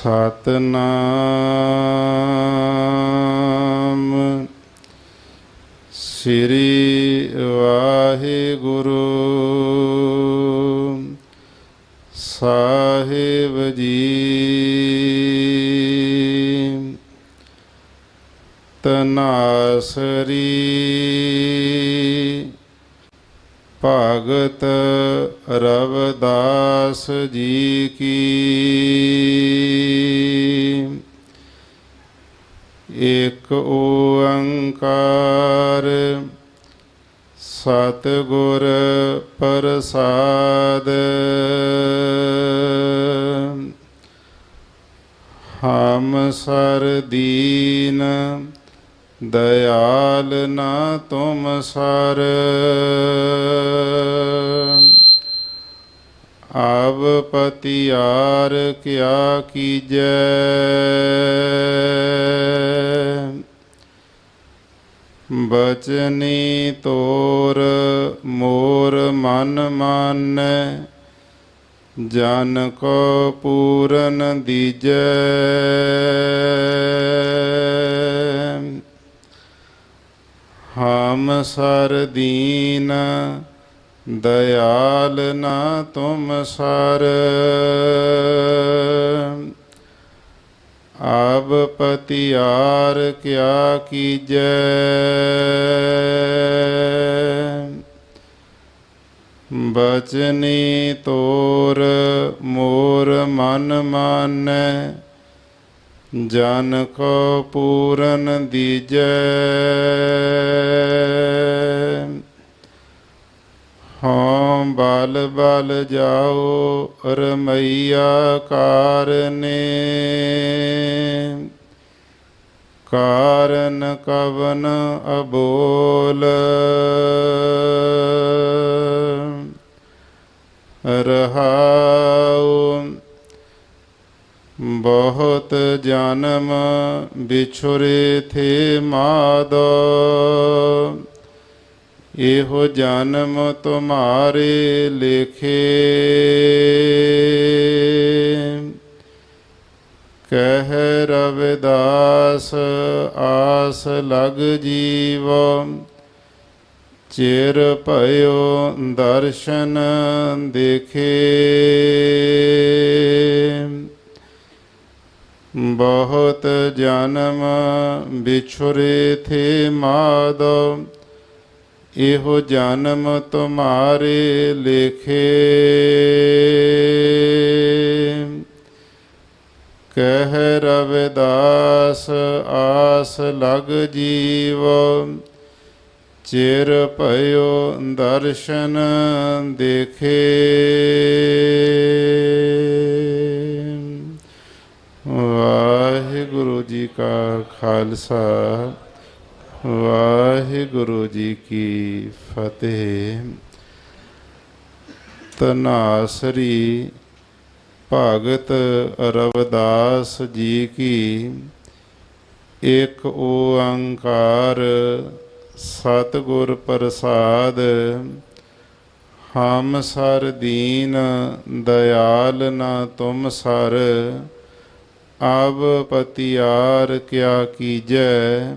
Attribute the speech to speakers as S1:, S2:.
S1: ਸਤਨਾਮ। ਸ੍ਰੀ ਵਾਹਿਗੁਰੂ। ਸਾਹਿਬ ਜੀ। ਤਨਾਸਰੀ। ਭਗਤ ਰਵਦਾਸ ਜੀ ਕੀ ਇਕ ਓੰਕਾਰ। ਸਤਿਗੁਰ ਪ੍ਰਸਾਦ। ਹਮ ਸਰ ਦੀਨ, ਦਇਆਲ ਨਾ ਤੁਮ ਸਰ। ਆਵ ਪਤਿਆਰ ਕਿਆ ਕੀਜੈ। ਬਚਨੀ ਤੋਰ ਮੋਰ ਮਨ ਮਨ, ਜਨ ਕੋ ਪੂਰਨ ਦੀਜੈ। ਹਮ ਸਰ ਦੀਨ, ਦਇਆਲ ਨਾ ਤੁਮ ਸਰ। ਆਬ ਪਤਿਆਰ ਕਿਆ ਕੀਜੈ। ਬਚਨੀ ਤੋਰ ਮੋਰ ਮਨ ਮਾਨੈ ਜਨ ਕੋ ਪੂਰਨ ਦੀਜੈ। ਹਾਂ ਬਲ ਬਲ ਜਾਓ ਰਮਈਆ ਕਾਰਨੇ। ਕਾਰਨ ਕਵਨ ਅਬੋਲ। ਰਹਾਉ ਬਹੁਤ ਜਨਮ ਵਿਛੁਰੇ ਥੇ ਮਾਦੋ। ਇਹੋ ਜਨਮ ਤੁਮਾਰੇ ਲੇਖੇ। ਕਹਿ ਰਵਿਦਾਸ, ਆਸ ਲਗ ਜੀਵ। ਚਿਰ ਭਇਓ ਦਰਸ਼ਨ ਦੇਖੇ। ਬਹੁਤ ਜਨਮ ਵਿਛੁਰੇ ਥੇ ਮਾਦੋ। ਇਹੋ ਜਨਮ ਤੁਮਾਰੇ ਲੇਖੇ। ਕਹਿ ਰਵਿਦਾਸ ਆਸ ਲਗ ਜੀਵ, ਚਿਰ ਭਇਓ ਦਰਸ਼ਨ ਦੇਖੇ। ਵਾਹਿਗੁਰੂ ਜੀ ਕਾ ਖਾਲਸਾ। ਵਾਹਿਗੁਰੂ ਜੀ ਕੀ ਫਤਿਹ। ਤਨਾਸਰੀ ਭਗਤ ਰਵਦਾਸ ਜੀ ਕੀ ਇੱਕ ਓੰਕਾਰ ਸਤਿਗੁਰ ਪ੍ਰਸਾਦ, ਹਮ ਸਰ ਦੀਨ ਦਇਆਲ ਨਾ ਤੁਮ ਸਰ ਆਵ ਪਤਿਆਰ ਕਿਆ ਕੀਜੈ।